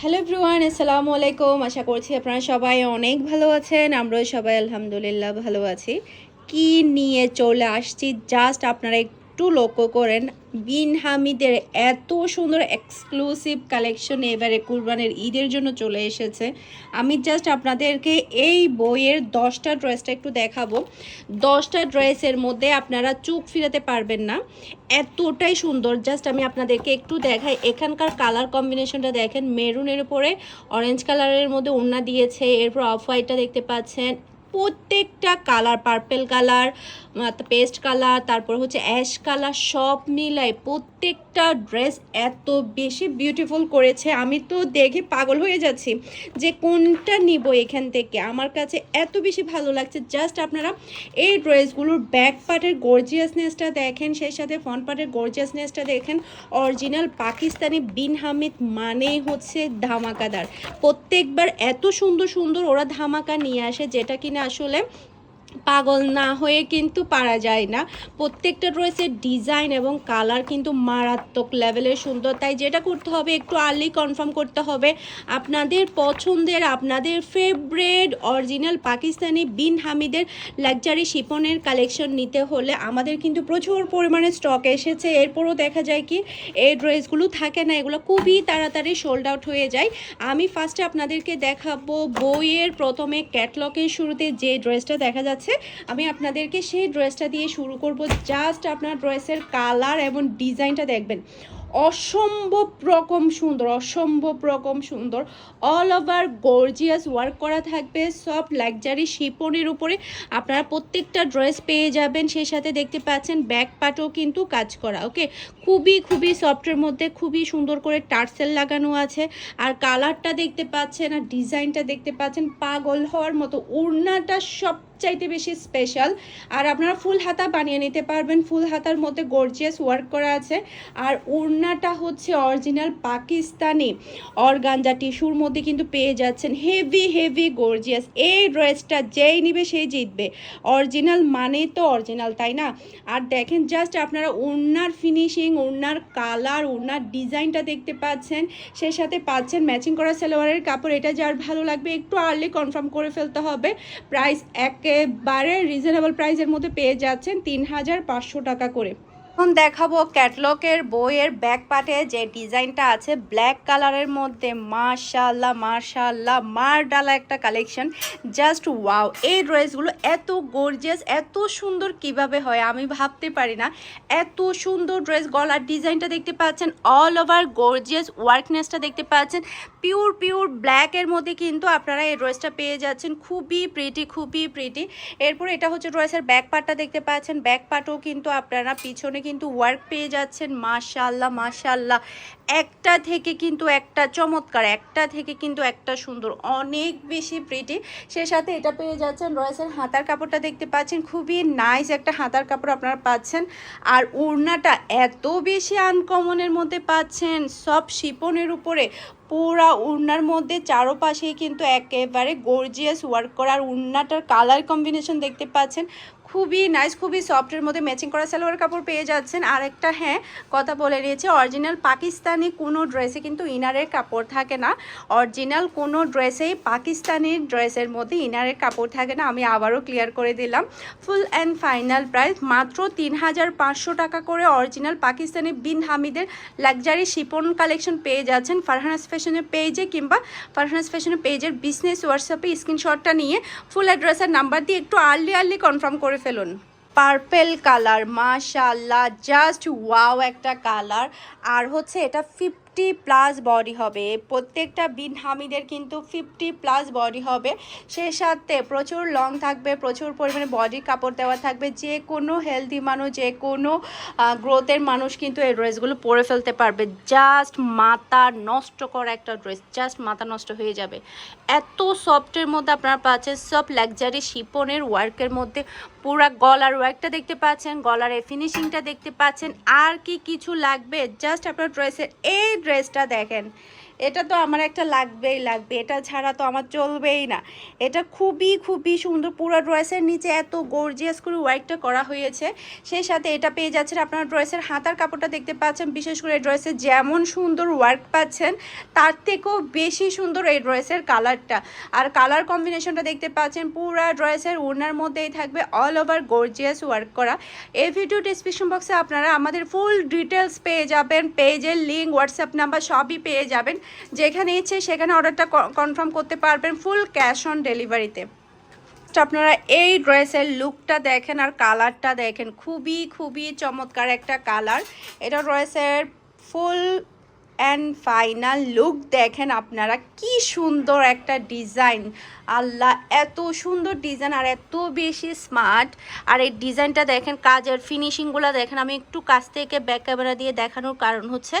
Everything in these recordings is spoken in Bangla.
হ্যালো এভরিওয়ান, আসসালামু আলাইকুম। আশা করছি আপনারা সবাই অনেক ভালো আছেন, আমরাও সবাই আলহামদুলিল্লাহ ভালো আছি। কি নিয়ে চলে আসছি? জাস্ট আপনারা লক্ষ্য করেন, বিন হামিদের এত সুন্দর এক্সক্লুসিভ কালেকশন এবারে কুরবানের ঈদের জন্য চলে এসেছে। আমি জাস্ট আপনাদেরকে এই বইয়ের দশটা ড্রেসটা একটু দেখাবো। দশটা ড্রেসের মধ্যে আপনারা চোখ ফিরাতে পারবেন না। এতটাই সুন্দর। জাস্ট আমি আপনাদেরকে একটু দেখাই। এখানকার কালার কম্বিনেশনটা দেখেন মেরুনের উপরে অরেঞ্জ কালারের মধ্যে ওড়না দিয়েছে, এরপর অফ হোয়াইটটা দেখতে পাচ্ছেন। প্রত্যেকটা colour purple colour paste colour তারপর হচ্ছে অ্যাশ কালার সব মিলাই প্রত্যেকটা ড্রেস এত বেশি বিউটিফুল করেছে। আমি তো দেখে পাগল হয়ে যাচ্ছি যে কোনটা নিব এখান থেকে। আমার কাছে এত বেশি ভালো লাগছে। জাস্ট আপনারা এই ড্রেসগুলোর ব্যাক পার্টের গর্জিয়াসনেসটা দেখেন, সেই সাথে ফ্রন্ট পার্টের গর্জিয়াসনেসটা দেখেন। অরিজিনাল পাকিস্তানি বিন হামিদ মানেই হচ্ছে ধামাকাদার। প্রত্যেকবার এত সুন্দর সুন্দর ওরা ধামাকা নিয়ে আসে, যেটা কিনা আসলে পাগল না হয়ে কিন্তু পারা যায় না। প্রত্যেকটা ড্রেসের ডিজাইন এবং কালার কিন্তু মারাত্মক লেভেলের সুন্দর। তাই যেটা করতে হবে, একটু আর্লি কনফার্ম করতে হবে। আপনাদের পছন্দের, আপনাদের ফেভারেট অরিজিনাল পাকিস্তানি বিন হামিদের লাক্সারি শিপনের কালেকশন নিতে হলে আমাদের কিন্তু প্রচুর পরিমাণে স্টক এসেছে। এরপরও দেখা যায় কি, এই ড্রেসগুলো থাকে না, এগুলো খুবই তাড়াতাড়ি সোল্ড আউট হয়ে যায়। আমি ফার্স্টে আপনাদেরকে দেখাবো বইয়ের প্রথমে ক্যাটলগের শুরুতে যে ড্রেসটা দেখা যাচ্ছে আমি আপনাদেরকে সেই ড্রেসটা দিয়ে শুরু করব। জাস্ট আপনার ড্রেসের কালার এবং ডিজাইনটা দেখবেন। অসম্ভব রকম সুন্দর, অসম্ভব রকম সুন্দর। অল ওভার গর্জিয়াস ওয়ার্ক করা থাকবে, সব লাক্সারি শিপনের উপরে। আপনারা প্রত্যেকটা ড্রেস পেয়ে যাবেন, সেই সাথে দেখতে পাচ্ছেন ব্যাক পাটও কিন্তু কাজ করা ওকে খুবই খুবই সফটের মধ্যে, খুবই সুন্দর করে টার্সেল লাগানো আছে। আর কালারটা দেখতে পাচ্ছেন, আর ডিজাইনটা দেখতে পাচ্ছেন পাগল হওয়ার মতো। ওড়নাটা সব চাইতে বেশি স্পেশাল আর আপনারা ফুল হাতা বানিয়ে নিতে পারবেন। ফুল হাতার মধ্যে গর্জিয়াস ওয়ার্ক করা আছে। আর ওড়নাটা হচ্ছে অরিজিনাল পাকিস্তানি অরগাঞ্জা টিস্যুর মধ্যে কিন্তু পেয়ে যাচ্ছেন। হেভি হেভি গর্জিয়াস এই ড্রেসটা যেই নিবে সেই জিতবে। অরিজিনাল মানে তো অরিজিনাল তাই না? আর দেখেন জাস্ট আপনারা ওড়নার ফিনিশিং ওড়নার কালার ওড়নার ডিজাইনটা দেখতে পাচ্ছেন। সেই সাথে পাচ্ছেন ম্যাচিং করা সালোয়ারের কাপড়। এটা যার ভালো লাগবে, একটু আর্লি কনফার্ম করে ফেলতে হবে। প্রাইস একেবারে রিজনেবল প্রাইসের মধ্যে পেয়ে যাচ্ছেন তিন হাজার পাঁচশো টাকা করে। এখন দেখাবো ক্যাটলগের বইয়ের ব্যাক পার্টে যে ডিজাইনটা আছে ব্ল্যাক কালারের মধ্যে। মাশাল্লাহ মাশাল্লাহ মার ডালা একটা কালেকশন। জাস্ট ওয়াও, এই ড্রেসগুলো এত গর্জিয়াস, এত সুন্দর কীভাবে হয় আমি ভাবতে পারি না। এত সুন্দর ড্রেস, গলার ডিজাইনটা দেখতে পাচ্ছেন অল ওভার গর্জিয়াস ওয়ার্কনেসটা দেখতে পাচ্ছেন। পিওর পিওর ব্ল্যাকের মধ্যে কিন্তু আপনারা এই ড্রেসটা পেয়ে যাচ্ছেন। খুবই প্রিটি খুবই প্রিটি এরপর এটা হচ্ছে ড্রেসের ব্যাক পার্টটা দেখতে পাচ্ছেন। ব্যাক পার্টও কিন্তু আপনারা পিছনে কিন্তু ওয়ার্ক পেয়ে যাচ্ছেন মাশাল্লাহ মাশাল্লাহ একটা থেকে কিন্তু একটা চমৎকার, একটা থেকে কিন্তু একটা সুন্দর, অনেক বেশি প্রিটি সে সাথে এটা পেয়ে যাচ্ছেন রয়েসের হাতার কাপড়টা দেখতে পাচ্ছেন, খুবই নাইস একটা হাতার কাপড় আপনারা পাচ্ছেন। আর ওড়নাটা এত বেশি আনকমনের মধ্যে পাচ্ছেন, সব শিপনের উপরে। পুরা উড়নার মধ্যে চারোপাশেই কিন্তু একেবারে গর্জিয়াস ওয়ার্ক করা। আর উড়নাটার কালার কম্বিনেশন দেখতে পাচ্ছেন খুবই নাইস খুবই সফটের মধ্যে ম্যাচিং করা সালোয়ার কাপড় পেয়ে যাচ্ছেন। আর একটা হ্যাঁ কথা বলে নিয়েছে অরিজিনাল পাকিস্তানি কোনো ড্রেসে কিন্তু ইনারের কাপড় থাকে না। অরিজিনাল কোনো ড্রেসেই পাকিস্তানি ড্রেসের মধ্যে ইনারের কাপড় থাকে না, আমি আবারও ক্লিয়ার করে দিলাম। ফুল অ্যান্ড ফাইনাল প্রাইস মাত্র তিন হাজার পাঁচশো টাকা করে অরিজিনাল পাকিস্তানি বিন হামিদের লাক্সারি শিপন কালেকশন পেয়ে যাচ্ছেন। ফারহানাস ফ্যাশনের পেজে কিংবা ফারহানাস ফ্যাশনের পেজের বিজনেস হোয়াটসঅ্যাপে স্ক্রিনশটটা নিয়ে ফুল অ্যাড্রেসের নাম্বার দিয়ে একটু আর্লি আর্লি কনফার্ম করে ফেলুন। পার্পেল কালার মাশাল্লাহ জাস্ট ওয়াও একটা কালার আর হচ্ছে এটা ফিফটি প্লাস বডি হবে। প্রত্যেকটা বিন হামিদের কিন্তু ফিফটি প্লাস বডি হবে। সে সাথে প্রচুর লং থাকবে, প্রচুর পরিমাণে বডি কাপড় দেওয়া থাকবে। যে কোনো হেলদি মানুষ, যে কোনো গ্রোথের মানুষ কিন্তু এই ড্রেসগুলো পরে ফেলতে পারবে। জাস্ট মাথা নষ্ট করা একটা ড্রেস জাস্ট মাথা নষ্ট হয়ে যাবে। এত সফটের মধ্যে আপনারা পাচ্ছেন, সব লাক্সারি শিপনের ওয়ার্কের মধ্যে। পুরা গলার ওয়ার্কটা দেখতে পাচ্ছেন, গলার এই ফিনিশিংটা দেখতে পাচ্ছেন। আর কি কিছু লাগবে? জাস্ট আপনার ড্রেসের এই ড্রেসটা দেখেন। এটা তো আমার একটা লাগবেই, লাগবে। এটা ছাড়া তো আমার চলবেই না। এটা খুবই খুবই সুন্দর। পুরো ড্রেসের নিচে এত গর্জিয়াস করে ওয়ার্কটা করা হয়েছে। সেই সাথে এটা পেয়ে যাচ্ছেন আপনার ড্রেসের হাতার কাপড়টা দেখতে পাচ্ছেন। বিশেষ করে এই ড্রেসের যেমন সুন্দর ওয়ার্ক পাচ্ছেন, তার থেকেও বেশি সুন্দর এই ড্রেসের কালারটা আর কালার কম্বিনেশনটা দেখতে পাচ্ছেন, পুরো ড্রেসের ওড়নার মধ্যেই থাকবে অল ওভার গর্জিয়াস ওয়ার্ক করা। এই ভিডিও ডিসক্রিপশন বক্সে আপনারা আমাদের ফুল ডিটেলস পেয়ে যাবেন। পেজের লিঙ্ক হোয়াটসঅ্যাপ নাম্বার সবই পেয়ে যাবেন। যেখানে ইচ্ছে সেখানে অর্ডারটা কনফার্ম করতে পারবেন ফুল ক্যাশ অন ডেলিভারিতে তো আপনারা এই ড্রেসের লুকটা দেখেন আর কালারটা দেখেন। খুবই খুবই চমৎকার একটা কালার এটা ড্রেসের ফুল অ্যান্ড ফাইনাল লুক দেখেন আপনারা। কি সুন্দর একটা ডিজাইন আল্লাহ এত সুন্দর ডিজাইন আর এত বেশি স্মার্ট আর এই ডিজাইনটা দেখেন, কাজের ফিনিশিংগুলো দেখেন, আমি একটু কাছ থেকে ব্যাক ক্যামেরা দিয়ে দেখানোর কারণ হচ্ছে,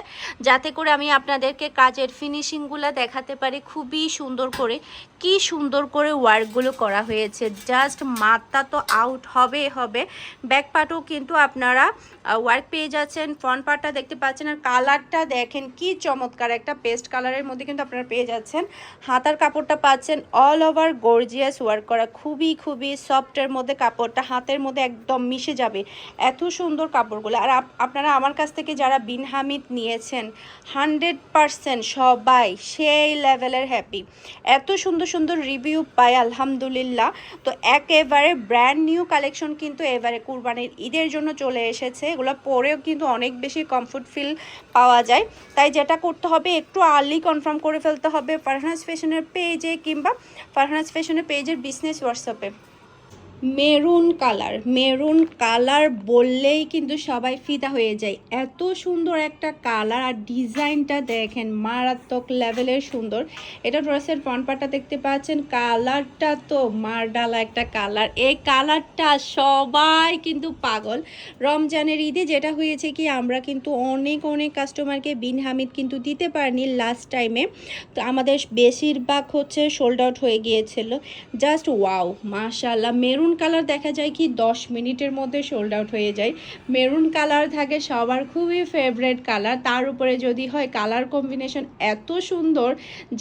যাতে করে আমি আপনাদেরকে কাজের ফিনিশিংগুলো দেখাতে পারি খুবই সুন্দর করে। কি সুন্দর করে ওয়ার্কগুলো করা হয়েছে জাস্ট মাত্রা তো আউট হবে হবে। ব্যাক পার্টও কিন্তু আপনারা ওয়ার্ক পেয়ে যাচ্ছেন ফ্রন্ট পার্টটা দেখতে পাচ্ছেন, আর কালারটা দেখেন, কি চমৎকার একটা পেস্ট কালারের মধ্যে কিন্তু আপনারা পেয়ে যাচ্ছেন। হাতার কাপড়টা পাচ্ছেন অল ওভার গর্জিয়াস ওয়ার্ক করা, খুবই খুবই সফটের মধ্যে কাপড়টা হাতের মধ্যে একদম মিশে যাবে। এত সুন্দর কাপড়গুলো। আর আপনারা আমার কাছ থেকে যারা বিন হামিদ নিয়েছেন হান্ড্রেড পারসেন্ট সবাই সেই লেভেলের হ্যাপি এত সুন্দর সুন্দর রিভিউ পাই, আলহামদুলিল্লাহ। তো একেবারে ব্র্যান্ড নিউ কালেকশন কিন্তু এবারে কুরবানির ঈদের জন্য চলে এসেছে। এগুলো পরেও কিন্তু অনেক বেশি কমফোর্ট ফিল পাওয়া যায়। তাই যেটা করতে হবে, একটু আর্লি কনফার্ম করে ফেলতে হবে। ফারহানাস ফ্যাশনের পেজে কিংবা ফারহানাস ফ্যাশনের পেজের বিজনেস হোয়াটসঅ্যাপে মেরুন কালার। মেরুন কালার বললেই কিন্তু সবাই ফিদা হয়ে যায়। এত সুন্দর একটা কালার আর ডিজাইনটা দেখেন, মারাত্মক লেভেলের সুন্দর। এটা ড্রেসের পার্টটা দেখতে পাচ্ছেন, কালারটা তো মারডালা একটা কালার। এই কালারটা সবাই কিন্তু পাগল। রমজানের ঈদে যেটা হয়েছে কি, আমরা কিন্তু অনেক অনেক কাস্টমারকে বিন হামিদ কিন্তু দিতে পারিনি লাস্ট টাইমে তো আমাদের বেশিরভাগ হচ্ছে সোল্ড আউট হয়ে গিয়েছিল। জাস্ট ওয়াও মাশাল্লাহ মেরুন কালার দেখা যায় কি দশ মিনিটের মধ্যে সোল্ড আউট হয়ে যায়। মেরুন কালার থাকে, সবার খুবই ফেভারেট কালার। তার উপরে যদি হয় কালার কম্বিনেশন এত সুন্দর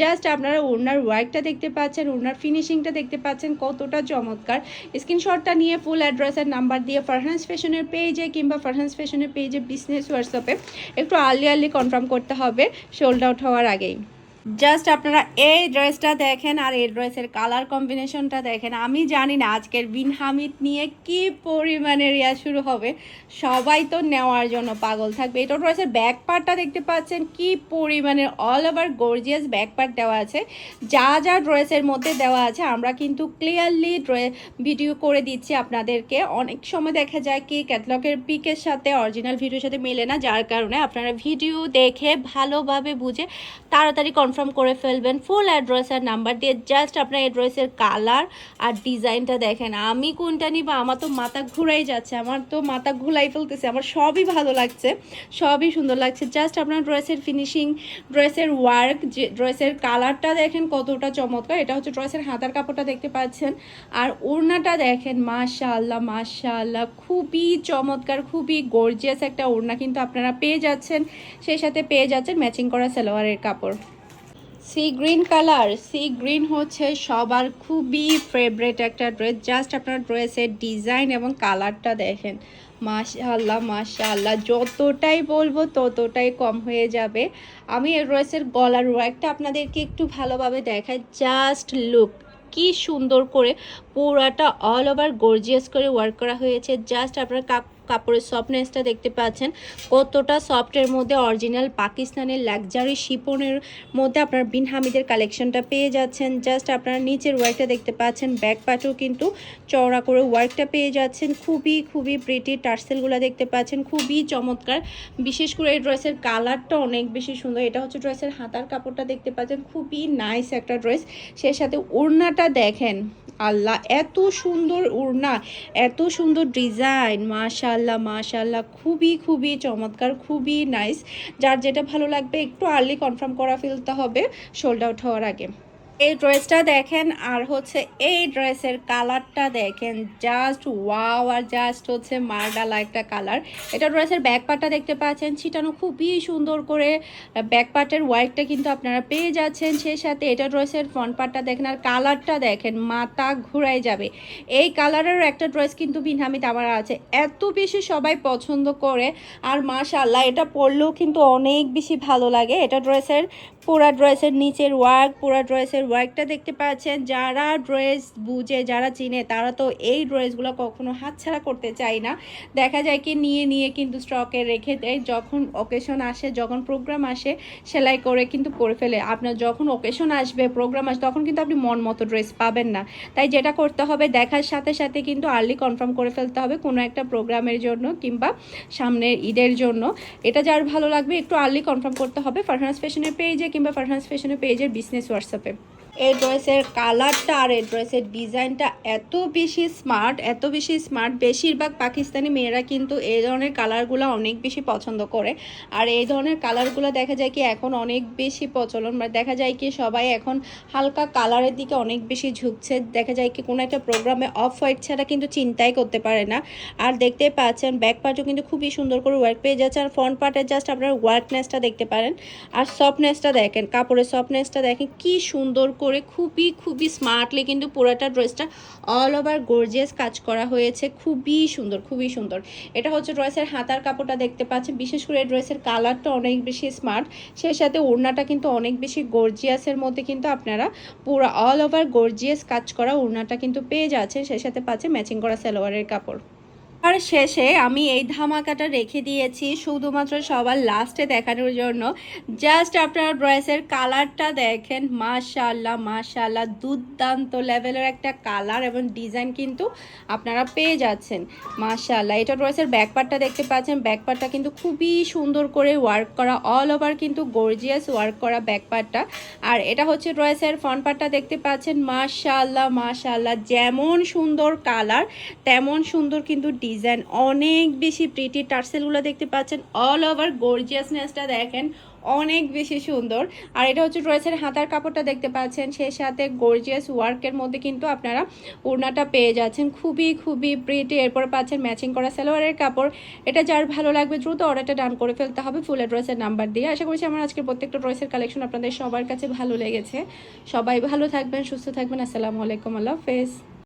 জাস্ট আপনারা ওনার ওয়ার্কটা দেখতে পাচ্ছেন ওনার ফিনিশিংটা দেখতে পাচ্ছেন, কতটা চমৎকার। স্ক্রিনশটটা নিয়ে ফুল অ্যাড্রেসের নাম্বার দিয়ে ফারহান্স ফ্যাশনের পেজে কিংবা ফারহান্স ফ্যাশনের পেজে বিজনেস হোয়াটসঅ্যাপে একটু আর্লি আর্লি কনফার্ম করতে হবে সোল্ড আউট হওয়ার আগেই। জাস্ট আপনারা এই ড্রেসটা দেখেন আর এই ড্রেসের কালার কম্বিনেশনটা দেখেন। আমি জানি না আজকের বিন হামিদ নিয়ে কি পরিমাণে রিয়া শুরু হবে। সবাই তো নেওয়ার জন্য পাগল থাকবে। এটা ড্রেসের ব্যাক পার্টটা দেখতে পাচ্ছেন কি পরিমাণে all over gorgeous back part দেওয়া আছে। যা যা ড্রেসের মধ্যে দেওয়া আছে, আমরা কিন্তু ক্লিয়ারলি ভিডিও করে দিচ্ছি আপনাদেরকে। অনেক সময় দেখা যায় কি ক্যাটলগের পিকের সাথে অরিজিনাল ভিডিওর সাথে মেলে না। যার কারণে আপনারা ভিডিও দেখে ভালোভাবে বুঝে তাড়াতাড়ি কনফার্ম করে ফেলবেন ফুল অ্যাড্রেস আর নাম্বার দিয়ে জাস্ট আপনার অ্যাড্রেসের কালার আর ডিজাইনটা দেখেন। আমি কোনটা নিব? আমার তো মাথা ঘুরাই যাচ্ছে, আমার তো মাথা ঘুলাই ফেলতেছে, আমার সবই ভালো লাগছে, সবই সুন্দর লাগছে। জাস্ট আপনার ড্রেসের ফিনিশিং ড্রেসের ওয়ার্ক যে ড্রেসের কালারটা দেখেন কতটা চমৎকার। এটা হচ্ছে ড্রেসের হাতার কাপড়টা দেখতে পাচ্ছেন। আর ওড়নাটা দেখেন, মাশাআল্লাহ মাশাআল্লাহ, খুবই চমৎকার, খুবই গর্জিয়াস একটা ওড়না কিন্তু আপনারা পেয়ে যাচ্ছেন। সেই সাথে পেয়ে যাচ্ছেন ম্যাচিং করা সালোয়ারের কাপড়। Sea green colour sea green হচ্ছে সবার খুবই ফেভারেট একটা ড্রেস জাস্ট আপনার ড্রেসের ডিজাইন এবং কালারটা দেখেন। মাশাল্লাহ মাশাআল্লাহ। যতটাই বলব ততটাই কম হয়ে যাবে। আমি এই ড্রেসের গলার ওয়ার্কটা আপনাদেরকে একটু ভালোভাবে দেখাই। জাস্ট লুক কি সুন্দর করে পুরাটা অল ওভার গর্জিয়াস করে ওয়ার্ক করা হয়েছে। জাস্ট আপনার কাপ, কাপড়ের সফটনেসটা দেখতে পাচ্ছেন। কতটা সফটের মধ্যে অরিজিনাল পাকিস্তানের লাক্সারি শিপনের মধ্যে আপনার বিন হামিদের কালেকশনটা পেয়ে যাচ্ছেন। জাস্ট আপনার নিচের ওয়ার্কটা দেখতে পাচ্ছেন। ব্যাক পার্টও কিন্তু চওড়া করে ওয়ার্কটা পেয়ে যাচ্ছেন। খুবই খুবই প্রিটি টার্সেলগুলো দেখতে পাচ্ছেন। খুবই চমৎকার। বিশেষ করে এই ড্রেসের কালারটা অনেক বেশি সুন্দর। এটা হচ্ছে ড্রেসের হাতার কাপড়টা দেখতে পাচ্ছেন। খুবই নাইস একটা ড্রেস সেই সাথে ওড়নাটা দেখেন। আল্লাহ এত সুন্দর ওড়না, এত সুন্দর ডিজাইন মাশাল্লাহ মাশাল্লাহ খুবই খুবই চমৎকার, খুবই নাইস যার যেটা ভালো লাগবে একটু আর্লি কনফার্ম করা ফেলতে হবে সোল্ড আউট হওয়ার আগে। এই ড্রেসটা দেখেন, আর হচ্ছে এই ড্রেসের কালারটা দেখেন জাস্ট ওয়াও আর জাস্ট হচ্ছে মারডালা একটা কালার। এটা ড্রেসের ব্যাক পার্টটা দেখতে পাচ্ছেন, ছিটানো খুবই সুন্দর করে। ব্যাক পার্টের ওয়ার্কটা কিন্তু আপনারা পেয়ে যাচ্ছেন সেই সাথে। এটা ড্রেসের ফ্রন্ট পার্টটা দেখেন, আর কালারটা দেখেন, মাথা ঘুরাই যাবে। এই কালারের একটা ড্রেস কিন্তু বিনহামিত আমার আছে। এত বেশি সবাই পছন্দ করে, আর মাশাল্লাহ এটা পরলেও কিন্তু অনেক বেশি ভালো লাগে। এটা ড্রেসের পুরা ড্রেসের নিচের ওয়ার্ক পুরা ড্রেসের ওয়ার্কটা দেখতে পাচ্ছেন। যারা ড্রেস বুঝে, যারা চিনে, তারা তো এই ড্রেসগুলো কখনো হাতছাড়া করতে চায় না। দেখা যায় কি, নিয়ে নিয়ে কিন্তু স্টকে রেখে দেয়। যখন অকেশন আসে, যখন প্রোগ্রাম আসে, সেলাই করে কিন্তু করে ফেলে। আপনার যখন অকেশন আসবে প্রোগ্রাম আসবে তখন কিন্তু আপনি মন মতো ড্রেস পাবেন না। তাই যেটা করতে হবে, দেখার সাথে সাথে কিন্তু আর্লি কনফার্ম করে ফেলতে হবে কোনো একটা প্রোগ্রামের জন্য কিংবা সামনের ঈদের জন্য। এটা যার ভালো লাগবে, একটু আর্লি কনফার্ম করতে হবে। ফারহানাস ফ্যাশনের পেজে কিংবা ফারহানাস ফ্যাশনের পেজের বিজনেস হোয়াটসঅ্যাপে এই ড্রেসের কালারটা আর এই ড্রেসের ডিজাইনটা এত বেশি স্মার্ট, এত বেশি স্মার্ট। বেশিরভাগ পাকিস্তানি মেয়েরা কিন্তু এই ধরনের কালারগুলো অনেক বেশি পছন্দ করে। আর এই ধরনের কালারগুলো দেখা যায় কি এখন অনেক বেশি প্রচলন। বা দেখা যায় কি সবাই এখন হালকা কালারের দিকে অনেক বেশি ঝুঁকছে। দেখা যায় কি কোনো একটা প্রোগ্রামে অফ হোয়াইট ছাড়া কিন্তু চিন্তাই করতে পারে না। আর দেখতে পাচ্ছেন, ব্যাক পার্টও কিন্তু খুবই সুন্দর করে ওয়ার্ক পেয়ে যাচ্ছে। আর ফ্রন্ট পার্টের জাস্ট আপনারা ওয়ার্কনেসটা দেখতে পারেন। আর সফটনেসটা দেখেন, কাপড়ের সফটনেসটা দেখেন, কি সুন্দর করে খুবই খুবই স্মার্টলি কিন্তু পুরোটা ড্রেসটা অল ওভার গর্জিয়াস কাজ করা হয়েছে। খুবই সুন্দর খুবই সুন্দর। এটা হচ্ছে ড্রেসের হাতার কাপড়টা দেখতে পাচ্ছেন। বিশেষ করে ড্রেসের কালারটা অনেক বেশি স্মার্ট সেই সাথে ওড়নাটা কিন্তু অনেক বেশি গর্জিয়াসের মধ্যে কিন্তু আপনারা পুরো অল ওভার গর্জিয়াস কাজ করা ওড়নাটা কিন্তু পেয়ে যাচ্ছেন। সেই সাথে পাচ্ছে ম্যাচিং করা সালোয়ারের কাপড়। আর শেষে আমি এই ধামাকাটা রেখে দিয়েছি শুধুমাত্র সবার লাস্টে দেখানোর জন্য। জাস্ট আপনার ড্রেসের কালারটা দেখেন মাশাল্লাহ মাশাল্লাহ দুর্দান্ত লেভেলের একটা কালার এবং ডিজাইন কিন্তু আপনারা পেয়ে যাচ্ছেন। মাশাল্লাহ এটা ড্রেসের ব্যাকপার্টটা দেখতে পাচ্ছেন। ব্যাকপার্টটা কিন্তু খুবই সুন্দর করে ওয়ার্ক করা অল ওভার কিন্তু গর্জিয়াস ওয়ার্ক করা ব্যাকপার্টটা আর এটা হচ্ছে ড্রেসের ফ্রন্ট পার্টটা দেখতে পাচ্ছেন। মাশাল্লাহ মাশাল্লাহ যেমন সুন্দর কালার তেমন সুন্দর কিন্তু ডিজাইন অনেক বেশি প্রিটি টার্সেলগুলো দেখতে পাচ্ছেন অল ওভার গর্জিয়াসনেসটা দেখেন, অনেক বেশি সুন্দর। আর এটা হচ্ছে ড্রেসের হাতার কাপড়টা দেখতে পাচ্ছেন, সেই সাথে গর্জিয়াস ওয়ার্কের মধ্যে কিন্তু আপনারা ওড়নাটা পেয়ে যাচ্ছেন, খুবই খুবই প্রিটি এরপর পাচ্ছেন ম্যাচিং করা সালোয়ারের কাপড়। এটা যার ভালো লাগবে দ্রুত অর্ডারটা ডান করে ফেলতে হবে ফুল ড্রেসের নাম্বার দিয়ে। আশা করছি আমার আজকের প্রত্যেকটা ড্রেসের কালেকশন আপনাদের সবার কাছে ভালো লেগেছে। সবাই ভালো থাকবেন, সুস্থ থাকবেন। আসসালামু আলাইকুম, আল্লাহ হাফেজ।